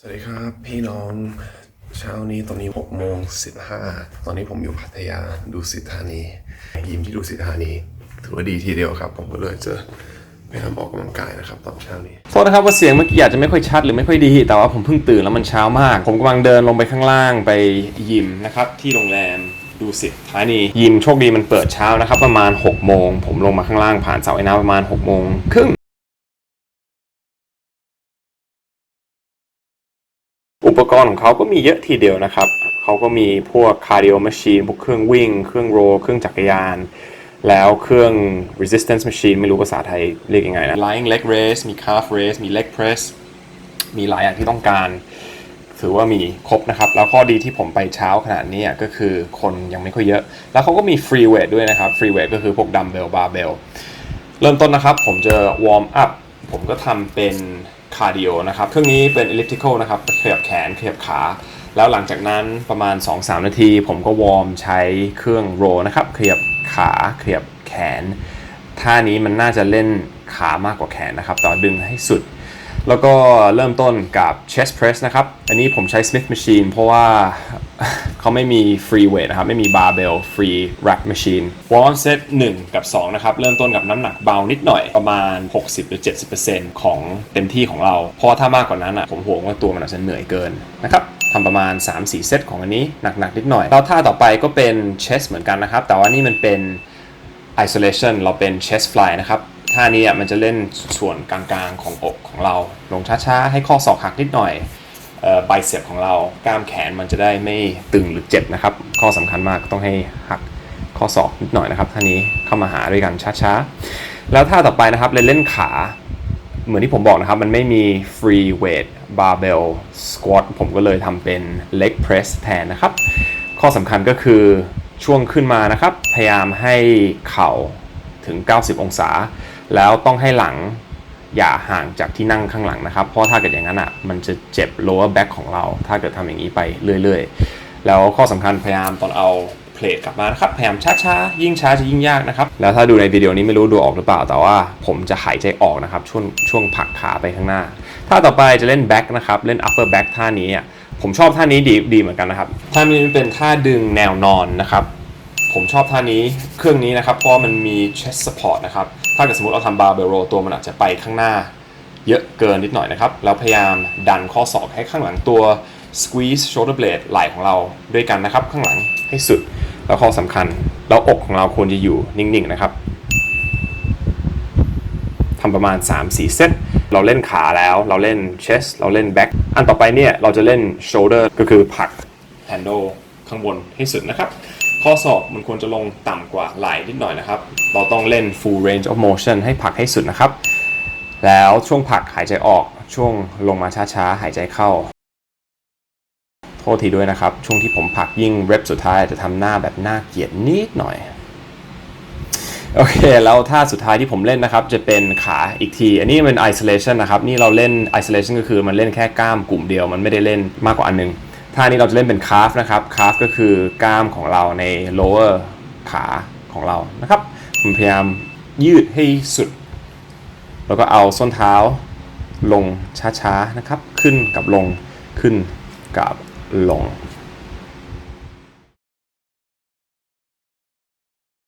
สวัสดีครับพี่น้องเช้านี้ตอนนี้6โมง15 ตอนนี้ผมอยู่พัทยาดูสิธานี ยิมที่ดูสิธานี ถือว่าดีทีเดียวครับ ผมก็เลยจะไปทำออกกำลังกายนะครับตอนเช้านี้โทษนะครับว่าเสียงเมื่อกี้อาจจะไม่ค่อยชัดหรือไม่ค่อยดี แต่ว่าผมเพิ่งตื่นแล้วมันเช้ามาก ผมกำลังเดินลงไปข้างล่างไปยิมนะครับที่โรงแรมดูสิทธานียิมโชคดีมันเปิดเช้านะครับ ประมาณ6โมงผมลงมาข้างล่างผ่านเสาไอ้น้ำประมาณ6โมงครึ่ง ปกรณ์ของเขาก็มีเยอะทีเดียวนะครับ เขาก็มีพวกคาร์ดิโอมช i นพวกเครื่องวิ่ง เครื่องโร เครื่องจักรยาน แล้วเครื่อง resistance machine ไม่รู้ภาษาไทยเรียกยังไงนะ lying leg raise มี calf raise มี leg press มีหลายอย่างที่ต้องการ ถือว่ามีครบนะครับ แล้วข้อดีที่ผมไปเช้าขนาดนี้ก็คือคนยังไม่ค่อยเยอะ แล้วเขาก็มี free weight ด้วยนะครับ free weight ก็คือพวกดัมเบลบาร์เบลเริ่มต้นนะครับ ผมจะวอร์มอัพผมก็ทำเป็น คาร์ดิโอนะครับเครื่องนี้เป็น elliptical นะครับขยับแขนขยับขา แล้วหลังจากนั้นประมาณ 2-3 นาที ผมก็วอร์มใช้เครื่องโรนะครับขยับขาขยับแขน ท่านี้มันน่าจะเล่นขามากกว่าแขนนะครับต่อดึงให้สุด แล้วก็เริ่มต้นกับ chest press นะครับ อันนี้ผมใช้ Smith machine เพราะว่าเขาไม่มี free weight นะครับ ไม่มี barbell free rack machine wall set 1 กับ 2 นะครับ เริ่มต้นกับน้ำหนักเบานิดหน่อยประมาณ 60 หรือ 70%ของเต็มที่ของเรา เพราะว่าถ้ามากกว่านั้นอะผมห่วงว่าตัวมันอาจจะเหนื่อยเกินนะครับทำประมาณ 3-4 เซตของอันนี้หนักๆนิดหน่อย แล้วท่าต่อไปก็เป็น chest เหมือนกันนะครับ แต่ว่านี่มันเป็น isolation เราเป็น chest fly นะครับ ท่านี้อะมันจะเล่นส่วนกลางๆของอกของเรา ลงช้าๆ ให้ข้อศอกหักนิดหน่อยเอ่อ bicep ของเรากล้ามแขนมันจะได้ไม่ตึงหรือเจ็บนะครับ ข้อสำคัญมากต้องให้หักข้อศอกนิดหน่อยนะครับท่านี้เข้ามาหาด้วยกันช้าๆ แล้วท่าต่อไปนะครับเล่นเล่นขา เหมือนที่ผมบอกนะครับ มันไม่มี free weight barbell squat ผมก็เลยทำเป็น leg press แทนนะครับ ข้อสำคัญก็คือช่วงขึ้นมานะครับ พยายามให้เข่าถึง 90 องศา แล้วต้องให้หลังอย่าห่างจากที่นั่งข้างหลังนะครับ เพราะถ้าเกิดอย่างนั้นอะมันจะเจ็บ lower back ของเรา ถ้าเกิดทำอย่างนี้ไปเรื่อยๆ แล้วข้อสำคัญพยายามตอนเอาเพลทกลับมานะครับพยายามช้าๆ ยิ่งช้าจะยิ่งยากนะครับ แล้วถ้าดูในวิดีโอนี้ไม่รู้ดูออกหรือเปล่า แต่ว่าผมจะหายใจออกนะครับ ช่วงช่วงผลักขาไปข้างหน้าท่าต่อไปจะเล่น back นะครับ เล่น upper back ท่านี้อะผมชอบท่านี้ดีดีเหมือนกันนะครับท่านี้เป็นท่าดึงแนวนอนนะครับ ผมชอบท่านี้เครื่องนี้นะครับ เพราะมันมี chest support นะครับ ถ้าเกิดสมมติเราทำ barbell row ตัวมันอาจจะไปข้างหน้า เยอะเกินนิดหน่อยนะครับ แล้วพยายามดันข้อศอกให้ข้างหลังตัว squeeze shoulder blade ไหล่ของเราด้วยกันนะครับ ข้างหลังให้สุด แล้วข้อสำคัญ แล้วอกของเราควรจะอยู่นิ่งๆนะครับทำประมาณ 3-4 เซตเราเล่นขาแล้ว เราเล่น chest เราเล่น back อันต่อไปเนี่ยเราจะเล่น shoulder ก็คือผลัก handle ข้างบนให้สุดนะครับ ข้อศอกมันควรจะลงต่ำกว่าไหล่นิดหน่อยนะครับ เราต้องเล่น full range of motion ให้ผลักให้สุดนะครับ แล้วช่วงผลักหายใจออกช่วงลงมาช้าๆ หายใจเข้า โทษทีด้วยนะครับ ช่วงที่ผมผลักยิ่งเรปสุดท้ายจะทำหน้าแบบหน่าเกลียดนิดหน่อยโอเค แล้วท่าสุดท้ายที่ผมเล่นนะครับ จะเป็นขาอีกที อันนี้เป็น isolation นะครับ นี่เราเล่น isolation ก็คือมันเล่นแค่กล้ามกลุ่มเดียว มันไม่ได้เล่นมากกว่าอันหนึง ท่านี้เราจะเล่นเป็นคัฟนะครับคัฟก็คือกล้ามของเราใน lower ขาของเรานะครับผมพยายามยืดให้สุด แล้วก็เอาส้นเท้าลงช้าๆนะครับ ขึ้นกับลงขึ้นกับลง